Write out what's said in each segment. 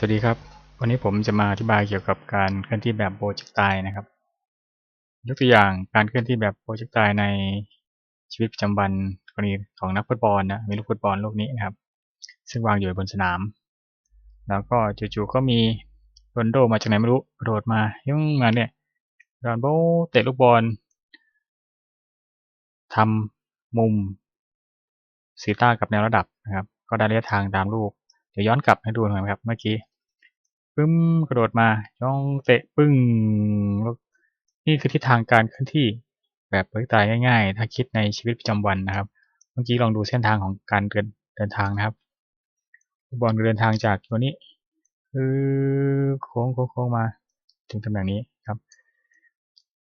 สวัสดีครับ วันนี้ผมจะมาอธิบายเกี่ยวกับการเคลื่อนที่แบบโปรเจกตายนะครับ ยกตัวอย่างการเคลื่อนที่แบบโปรเจกตายในชีวิตประจำวันกรณีของนักฟุตบอลนะมีลูกฟุตบอลลูกนี้นะครับ ซึ่งวางอยู่บนสนาม แล้วก็จู่ๆก็มีโรนลโดมาจากไหนไม่รู้โดดมายุ่งมาเนี่ยโรนลโดเตะลูกบอลทำมุมซีต้ากับแนวระดับนะครับ ก็ได้ระยะทางตามลูกเดี๋ยวย้อนกลับให้ดูหน่อยครับเมื่อกี้ ปึ้มกระโดดมาย่องเตะปึ้งนี่คือทิศทางการเคลื่อนที่แบบเปิดตายง่าย ๆ ถ้าคิดในชีวิตประจำวันนะครับ เมื่อกี้ลองดูเส้นทางของการเดินเดินทางนะครับบอลเดินทางจากตัวนี้คือโค้งโค้งมาถึงตำแหน่งนี้ครับ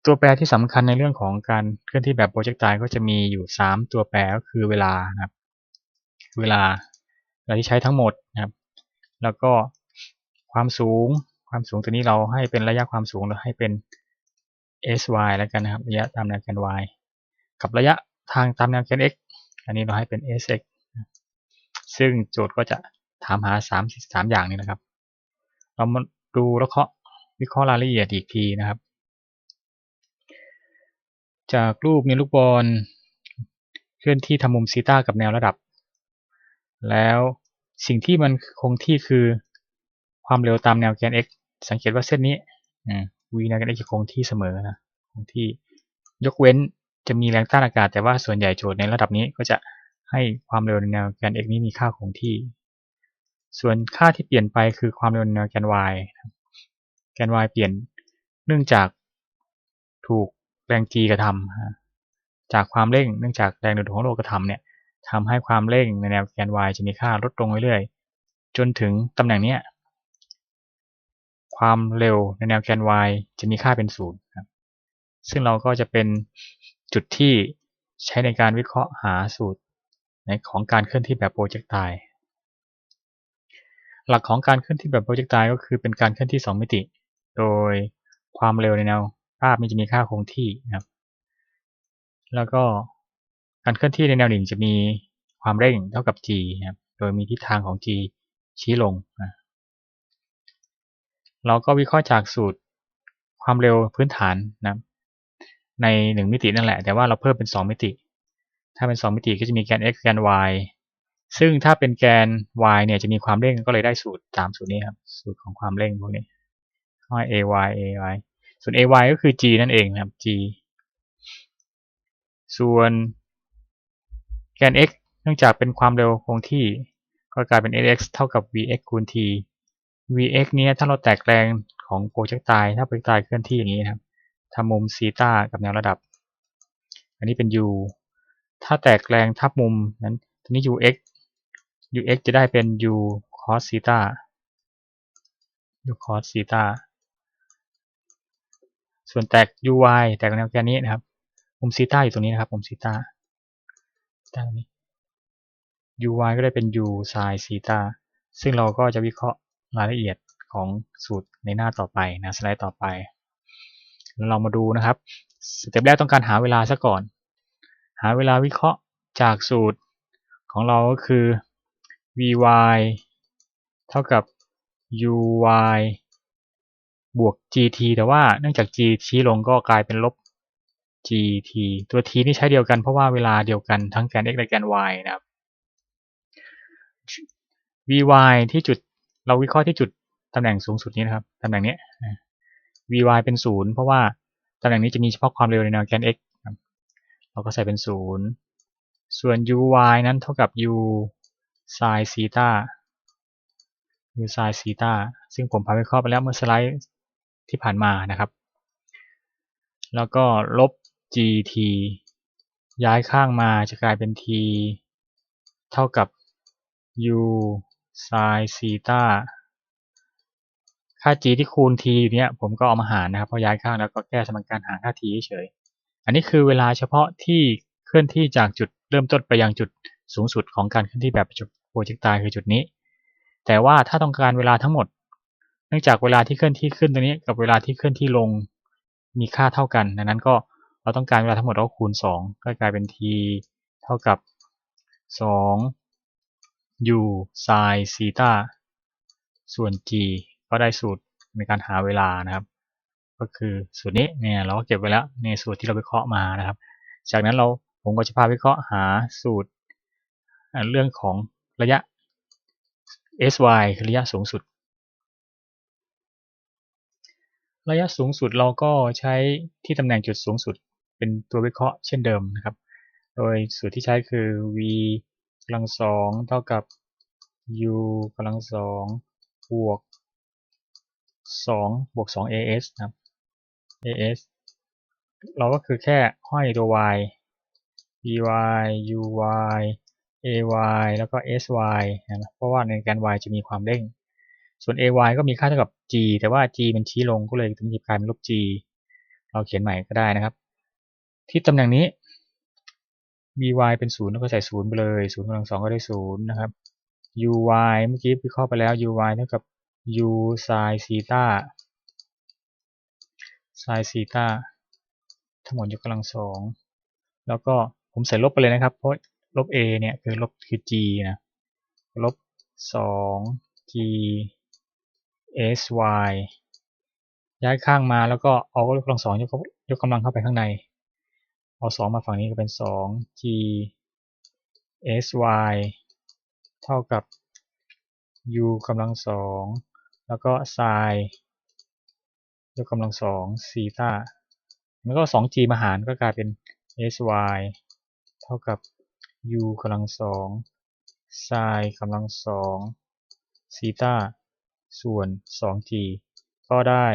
ตัวแปรที่สำคัญในเรื่องของการเคลื่อนที่แบบโปรเจกต์ตายก็จะมีอยู่ 3 ตัวแปรก็คือเวลานะครับ เวลาเวลาที่ใช้ทั้งหมดนะครับ แล้วก็ ความสูง ความสูงตัวนี้เราให้เป็นระยะความสูงเราให้เป็น sy แล้วกันนะครับ ระยะตามแนวแกน y กับระยะทางตามแนวแกน x อันนี้เราให้เป็น sx ซึ่งโจทย์ก็จะถามหา3 3อย่างนี้นะครับ เรามาดูแล้วเคาะวิเคราะห์รายละเอียดอีกทีนะครับ จากรูปมีลูกบอลเคลื่อนที่ทำมุมซีต้ากับแนวระดับ แล้วสิ่งที่มันคงที่คือ ความเร็วตามแนวแกน x สังเกตว่าเส้นนี้ v แนวแกน x จะคงที่เสมอนะคงที่ยกเว้นจะมีแรงต้านอากาศ แต่ว่าส่วนใหญ่โจทย์ในระดับนี้ก็จะให้ความเร็วในแนวแกน x นี้มีค่าคงที่ ส่วนค่าที่เปลี่ยนไปคือความเร็วในแนวแกน y แกน y เปลี่ยนเนื่องจากถูกแรง g กระทำจากความเร่งเนื่องจากแรงดึงดูดของโลกกระทำเนี่ยทำให้ความเร่งในแนวแกน y จะมีค่าลดลงเรื่อยๆ จนถึงตำแหน่งนี้ ความเร็วในแนวแกน y จะมีค่าเป็นศูนย์ครับซึ่งเราก็จะเป็นจุดที่ใช้ในการวิเคราะห์หาสูตรในของการเคลื่อนที่แบบโปรเจกต์ตายหลักของการเคลื่อนที่แบบโปรเจกต์ตายก็คือเป็นการเคลื่อนที่ 2 มิติ โดยความเร็วในแนวราบนี้จะมีค่าคงที่นะครับ แล้วก็การเคลื่อนที่ในแนวดิ่งจะมีความเร่งเท่ากับ g นะครับ โดยมีทิศทางของ g ชี้ลงนะ เราก็วิเคราะห์จากสูตรความเร็วพื้นฐานนะใน 1 มิตินั่นแหละ แต่ว่าเราเพิ่มเป็น 2 มิติ ถ้าเป็น 2 มิติก็จะมีแกน x แกน y ซึ่งถ้าเป็นแกน y เนี่ยจะมีความเร่งก็เลยได้สูตรตามสูตรนี้ครับ สูตรของความเร่งพวกนี้ให้ ay ay ส่วน ay ก็คือ g นั่นเองนะครับ g ส่วนแกน x เนื่องจากเป็นความเร็วคงที่ ก็กลายเป็น x เท่ากับ vx คูณ t vx เนี้ยถ้าเราแตกแรงของโปรเจกต์ตายถ้าโปรเจกต์ตายเคลื่อนที่อย่างนี้นะครับทำมุมซีตากับแนวระดับ อันนี้เป็น u ถ้าแตกแรงทับมุมนั้นทีนี้ ux ux จะได้เป็น u cos ซีตา u cos ซีตาส่วนแตก uy แตกแนวแกนนี้นะครับ มุมซีตาอยู่ตรงนี้นะครับ มุมซีตาตรงนี้ uy ก็ได้เป็น u sin ซีตาซึ่งเราก็จะวิเคราะห์ รายละเอียดของสูตรในหน้าต่อไปนะสไลด์ต่อไป เรามาดูนะครับสเต็ปแรกต้องการหาเวลาซะก่อน หาเวลาวิเคราะห์จากสูตรของเราก็คือ vy เท่ากับ uy บวก gt แต่ว่าเนื่องจาก g ชี้ลงก็กลายเป็นลบ gt ตัว t นี่ใช้เดียวกันเพราะว่าเวลาเดียวกันทั้งแกน x และแกน y นะครับ vy ที่จุด เราวิเคราะห์ที่จุดตำแหน่งสูงสุดนี้นะครับตำแหน่งนี้ vy เป็นศูนย์เพราะว่าตำแหน่งนี้จะมีเฉพาะความเร็วในแนวแกน x เราก็ใส่เป็นศูนย์ส่วน uy นั้นเท่ากับ u sin ซีตา u sin ซีตาซึ่งผมพาไปครอบไปแล้วเมื่อสไลด์ที่ผ่านมานะครับ แล้วก็ลบ gt ย้ายข้างมาจะกลายเป็น t เท่ากับ u sin ซีตาค่า g ที่คูณ t อยู่เนี้ยผมก็เอามาหารนะครับพอย้ายข้างแล้วก็แก้สมการหารค่า t เฉยอันนี้คือเวลาเฉพาะที่เคลื่อนที่จากจุดเริ่มต้นไปยังจุดสูงสุดของการเคลื่อนที่แบบโปรเจกตายคือจุดนี้ แต่ว่าถ้าต้องการเวลาทั้งหมด เนื่องจากเวลาที่เคลื่อนที่ขึ้นตรงนี้กับเวลาที่เคลื่อนที่ลงมีค่าเท่ากันดังนั้นก็เราต้องการเวลาทั้งหมดเราคูณ 2 ก็กลายเป็น t เท่ากับ 2 u sin ซีตาส่วน g ก็ได้สูตรในการหาเวลานะครับ ก็คือสูตรนี้เนี่ยเราก็เก็บไว้แล้วในสูตรที่เราวิเคราะห์มานะครับ จากนั้นเราผมก็จะพาวิเคราะห์หาสูตรเรื่องของระยะ sy คือระยะสูงสุด ระยะสูงสุดเราก็ใช้ที่ตำแหน่งจุดสูงสุด เป็นตัววิเคราะห์เช่นเดิมนะครับ โดยสูตรที่ใช้คือ v กำลังสองเท่ากับ u กำลังสองบวกสองบวกสอง as นะครับ as เราก็คือแค่ห้อยตัว y vy uy ay แล้วก็ sy นะเพราะว่าในแกน y จะมีความเร่ง ส่วน ay ก็มีค่าเท่ากับ g แต่ว่า g มันชี้ลงก็เลยต้องหยิบกลายเป็นลบ g เราเขียนใหม่ก็ได้นะครับ ที่ตำแหน่งนี้ vy เป็นศูนย์แล้วก็ใส่ศูนย์ไปเลยศูนย์กำลังสองก็ได้ศูนย์นะครับ uy เมื่อกี้วิเคราะห์ไปแล้ว uy เท่ากับ u sin ซีตา sin ซีตาทั้งหมดยกกำลังสองแล้วก็ผมใส่ลบไปเลยนะครับ เพราะลบ a เนี่ยคือลบคือ g นะลบสอง g sy ย้ายข้างมาแล้วก็เอายกกำลังสองยกยกกำลังเข้าไปข้างใน เอาสองมาฝั่งนี้ก็เป็นสอง g sy เท่ากับ u กำลังสองแล้วก็ sin ยกกำลังสองซีตาแล้วก็ 2g มาหารก็กลายเป็น sy เท่ากับ u กำลังสอง sin กำลังสองซีตาส่วน 2g ก็ได้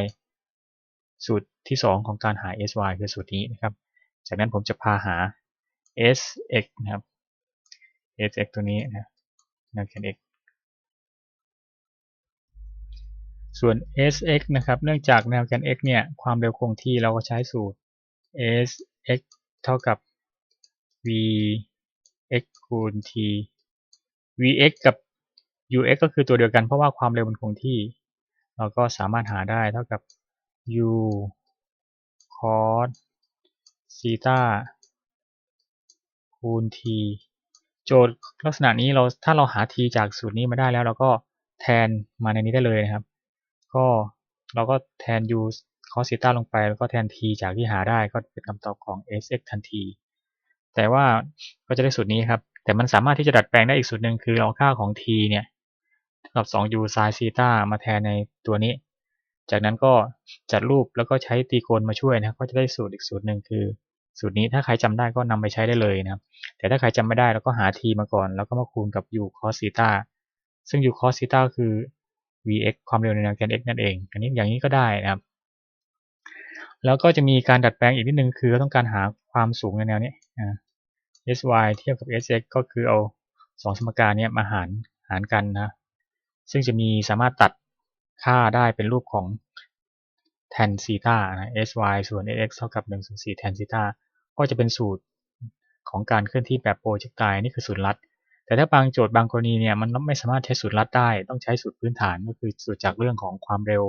สูตรที่ 2 ของการหา sy คือสูตรนี้นะครับ จากนั้นผมจะพาหา sx นะครับ sx ตัวนี้นะแนวแกน x ส่วน sx นะครับ เนื่องจากแนวแกน x เนี่ย ความเร็วคงที่เราก็ใช้สูตร sx เท่ากับ vx คูณ t vx กับ ux ก็คือตัวเดียวกันเพราะว่าความเร็วมันคงที่ เราก็สามารถหาได้เท่ากับ u cos ซีตาคูณ t โจทย์ลักษณะนี้เราถ้าเราหา t จากสูตรนี้มาได้แล้วเราก็แทนมาในนี้ได้เลยนะครับ ก็เราก็แทน u cos ซีตาลงไป แล้วก็แทน t จากที่หาได้ก็เป็นคำตอบของ sx ทันที แต่ว่าก็จะได้สูตรนี้ครับ แต่มันสามารถที่จะดัดแปลงได้อีกสูตรหนึ่งคือเอาค่าของ t เนี่ยกับ 2u sin ซีตามาแทนในตัวนี้ จากนั้นก็จัดรูปแล้วก็ใช้ตีโกณมาช่วยนะก็จะได้สูตรอีกสูตรหนึ่งคือ สูตรนี้ถ้าใครจำได้ก็นำไปใช้ได้เลยนะครับแต่ถ้าใครจำไม่ได้เราก็หา t มาก่อน แล้วก็มาคูณกับ u cos ซีตาซึ่ง u cos ซีตาคือ vx ความเร็วในแนวแกน x นั่นเอง อันนี้อย่างนี้ก็ได้นะครับแล้วก็จะมีการดัดแปลงอีกนิดนึงคือเราต้องการหาความสูงในแนวนี้ sy เทียบกับ sx ก็คือเอาสองสมการนี้มาหารหารกันนะ ซึ่งจะมีสามารถตัด ค่าได้เป็นรูปของ tan ซีตานะ sy ส่วน sx เท่ากับ1ส่วน4 tan ซีตาก็จะเป็นสูตรของการเคลื่อนที่แบบโปรเจกตายนี่คือสูตรลัด แต่ถ้าบางโจทย์บางกรณีเนี่ยมันไม่สามารถใช้สูตรลัดได้ ต้องใช้สูตรพื้นฐานก็คือสูตรจากเรื่องของความเร็ว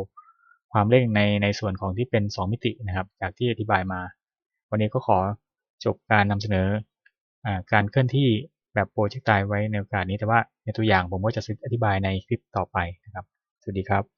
ความเร่งในในส่วนของที่เป็น 2 มิตินะครับ จากที่อธิบายมา วันนี้ก็ขอจบการนำเสนออการเคลื่อนที่แบบโปรเจกตายไว้ในโอกาสนี้แต่ว่าในตัวอย่างผมก็จะอธิบายในคลิปต่อไปนะครับ สวัสดีครับ